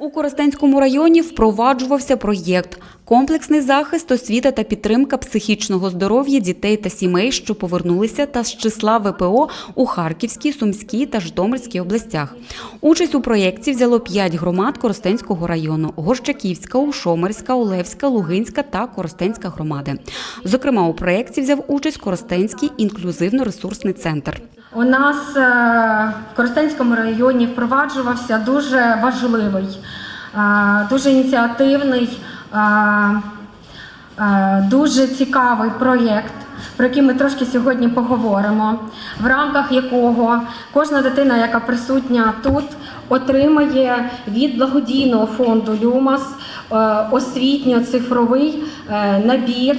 У Коростенському районі впроваджувався проєкт комплексний захист, освіта та підтримка психічного здоров'я дітей та сімей, що повернулися та з числа ВПО у Харківській, Сумській та Житомирській областях. Участь у проєкті взяло п'ять громад Коростенського району: Горщаківська, Ушомерська, Олевська, Лугинська та Коростенська громади. Зокрема, у проєкті взяв участь Коростенський інклюзивно-ресурсний центр. У нас е, в Коростенському районі впроваджувався дуже важливий, е, дуже ініціативний, е, дуже цікавий проєкт, про який ми трошки сьогодні поговоримо, в рамках якого кожна дитина, яка присутня тут, отримає від благодійного фонду Люмас освітньо-цифровий набір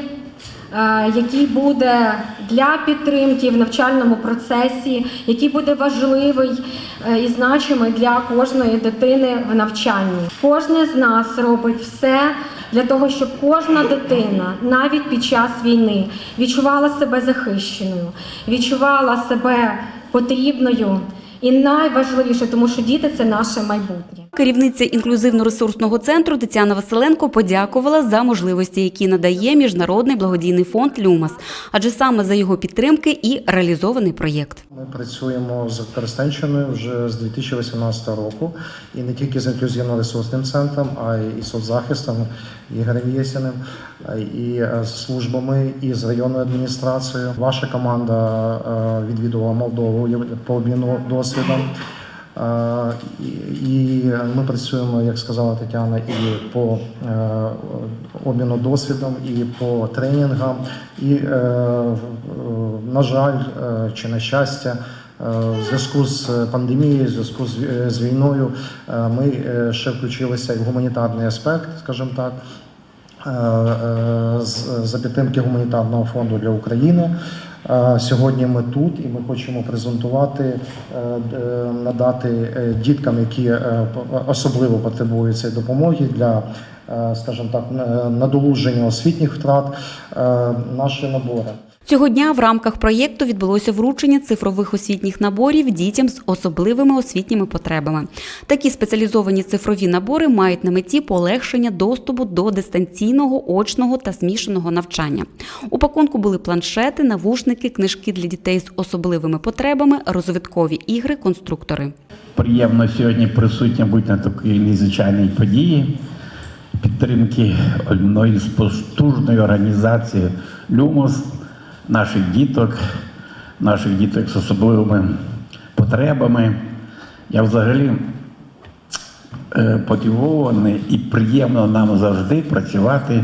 який буде для підтримки в навчальному процесі, який буде важливий е, і значимий для кожної дитини в навчанні. Кожне з нас робить все для того, щоб кожна дитина, навіть під час війни, відчувала себе захищеною, відчувала себе потрібною. І найважливіше, тому що діти це наше майбутнє. Керівниця інклюзивно-ресурсного центру Тетяна Василенко подякувала за можливості, які надає міжнародний благодійний фонд Люмас, адже саме за його підтримки і реалізований проєкт. Ми працюємо з Коростенщиною вже з 2018 року, і не тільки з інклюзивно-ресурсним центром, а й соцзахистом Ігорем Єсіним, і з службами, і з районною адміністрацією. Ваша команда е, відвідувала Молдову по обміну досвідом. Е, І ми працюємо, як сказала Тетяна, і по е, обміну досвідом, і по тренінгам. І, е, на жаль, чи на щастя, в зв'язку з пандемією, в зв'язку з війною, ми ще включилися в гуманітарний аспект, скажімо так. за підтримки гуманітарного фонду для України. Е, Сьогодні ми тут і ми хочемо презентувати, е, е, надати діткам, які особливо потребують цієї допомоги для, скажімо так, надолуження освітніх втрат, наші набори. Цього дня в рамках проєкту відбулося вручення цифрових освітніх наборів дітям з особливими освітніми потребами. Такі спеціалізовані цифрові набори мають на меті полегшення доступу до дистанційного, очного та змішаного навчання. У пакунку були планшети, навушники, книжки для дітей з особливими потребами, розвиткові ігри, конструктори. Приємно сьогодні присутня бути на такій незвичайній події підтримки одної з потужної організації Люмос, наших діток, наших діток з особливими потребами. Я взагалі е, мотивований і приємно нам завжди працювати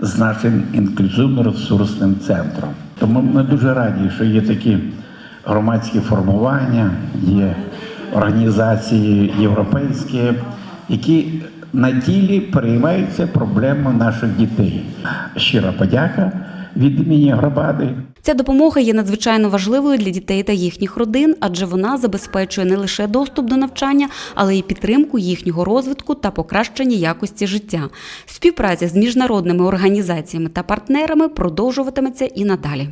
з нашим інклюзивно-ресурсним центром. Тому ми дуже раді, що є такі громадські формування, є організації європейські, які на ділі переймаються проблемами наших дітей. Щира подяка від імені громади. Ця допомога є надзвичайно важливою для дітей та їхніх родин, адже вона забезпечує не лише доступ до навчання, але й підтримку їхнього розвитку та покращення якості життя. Співпраця з міжнародними організаціями та партнерами продовжуватиметься і надалі.